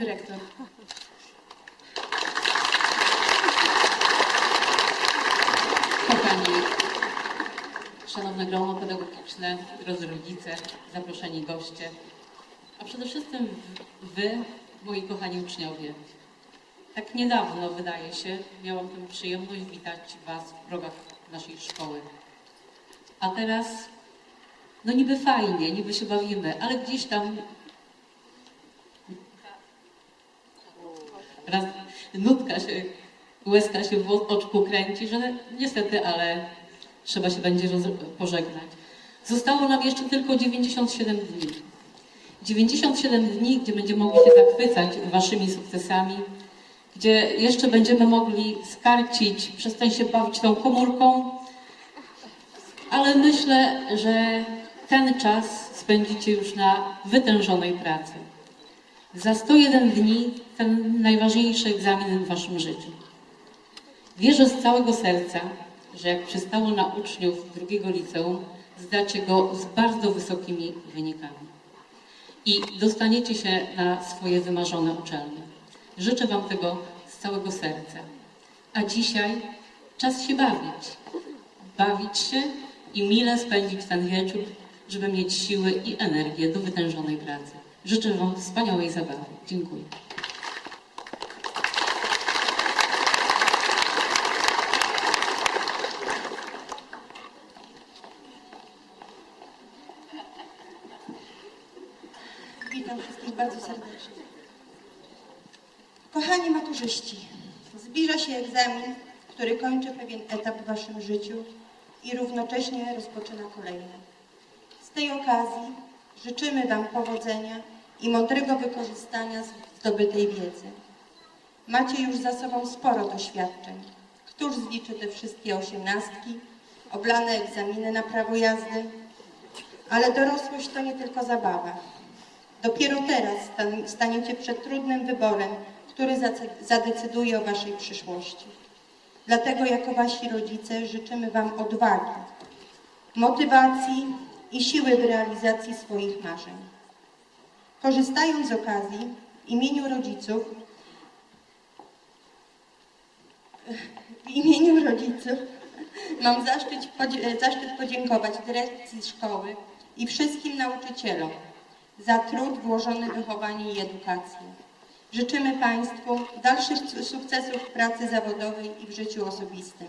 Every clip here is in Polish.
dyrektor. Kochani, szanowne grono pedagogiczne, drodzy rodzice, zaproszeni goście, a przede wszystkim wy, moi kochani uczniowie. Tak niedawno, wydaje się, miałam tę przyjemność witać was w progach naszej szkoły. A teraz, no niby fajnie, niby się bawimy, ale gdzieś tam nutka się, łezka się w oczku kręci, że niestety, ale trzeba się będzie pożegnać. Zostało nam jeszcze tylko 97 dni. 97 dni, gdzie będziemy mogli się zachwycać waszymi sukcesami, gdzie jeszcze będziemy mogli skarcić, przestań się bawić tą komórką, ale myślę, że ten czas spędzicie już na wytężonej pracy. Za 101 dni ten najważniejszy egzamin w waszym życiu. Wierzę z całego serca, że jak przystało na uczniów drugiego liceum, zdacie go z bardzo wysokimi wynikami. I dostaniecie się na swoje wymarzone uczelnie. Życzę Wam tego z całego serca. A dzisiaj czas się bawić. Bawić się i mile spędzić ten wieczór, żeby mieć siły i energię do wytężonej pracy. Życzę Wam wspaniałej zabawy. Dziękuję. Witam wszystkich bardzo serdecznie. Kochani maturzyści, zbliża się egzamin, który kończy pewien etap w waszym życiu i równocześnie rozpoczyna kolejny. Z tej okazji życzymy Wam powodzenia i mądrego wykorzystania zdobytej wiedzy. Macie już za sobą sporo doświadczeń. Któż zliczy te wszystkie osiemnastki, oblane egzaminy na prawo jazdy? Ale dorosłość to nie tylko zabawa. Dopiero teraz stan- staniecie przed trudnym wyborem, który zadecyduje o waszej przyszłości. Dlatego jako wasi rodzice życzymy wam odwagi, motywacji i siły w realizacji swoich marzeń. Korzystając z okazji, w imieniu rodziców, w imieniu rodziców mam zaszczyt, zaszczyt podziękować dyrekcji szkoły i wszystkim nauczycielom za trud włożony w wychowanie i edukację. Życzymy Państwu dalszych su- sukcesów w pracy zawodowej i w życiu osobistym.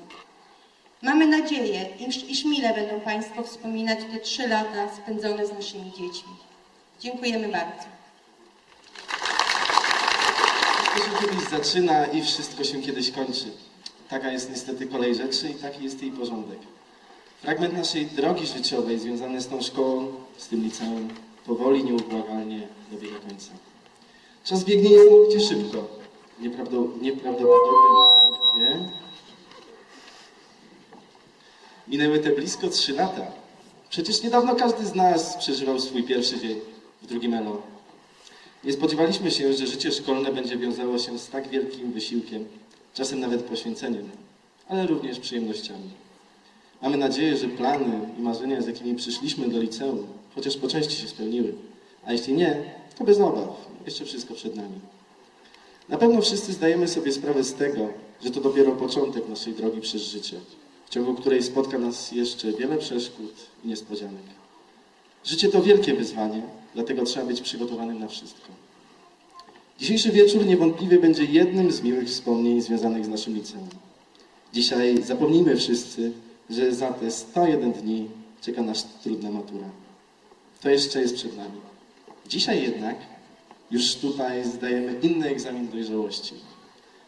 Mamy nadzieję, iż, iż mile będą Państwo wspominać te trzy lata spędzone z naszymi dziećmi. Dziękujemy bardzo. Wszystko się kiedyś zaczyna i wszystko się kiedyś kończy. Taka jest niestety kolej rzeczy i taki jest jej porządek. Fragment naszej drogi życiowej związany z tą szkołą, z tym liceum, powoli, nieubłagalnie dobiega końca. Czas biegnie niesamowicie szybko. W nieprawdo- nieprawdopodobnym tempie. Minęły te blisko trzy lata. Przecież niedawno każdy z nas przeżywał swój pierwszy dzień w drugim ELO. Nie spodziewaliśmy się, że życie szkolne będzie wiązało się z tak wielkim wysiłkiem, czasem nawet poświęceniem, ale również przyjemnościami. Mamy nadzieję, że plany i marzenia, z jakimi przyszliśmy do liceum, chociaż po części się spełniły. A jeśli nie, to bez obaw, jeszcze wszystko przed nami. Na pewno wszyscy zdajemy sobie sprawę z tego, że to dopiero początek naszej drogi przez życie, ciągu której spotka nas jeszcze wiele przeszkód i niespodzianek. Życie to wielkie wyzwanie, dlatego trzeba być przygotowanym na wszystko. Dzisiejszy wieczór niewątpliwie będzie jednym z miłych wspomnień związanych z naszym liceum. Dzisiaj zapomnijmy wszyscy, że za te 101 dni czeka nas trudna matura. To jeszcze jest przed nami. Dzisiaj jednak już tutaj zdajemy inny egzamin dojrzałości.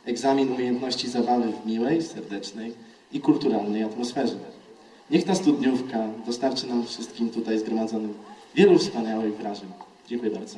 Egzamin umiejętności zabawy w miłej, serdecznej i kulturalnej atmosferze. Niech ta studniówka dostarczy nam wszystkim tutaj zgromadzonym wielu wspaniałych wrażeń. Dziękuję bardzo.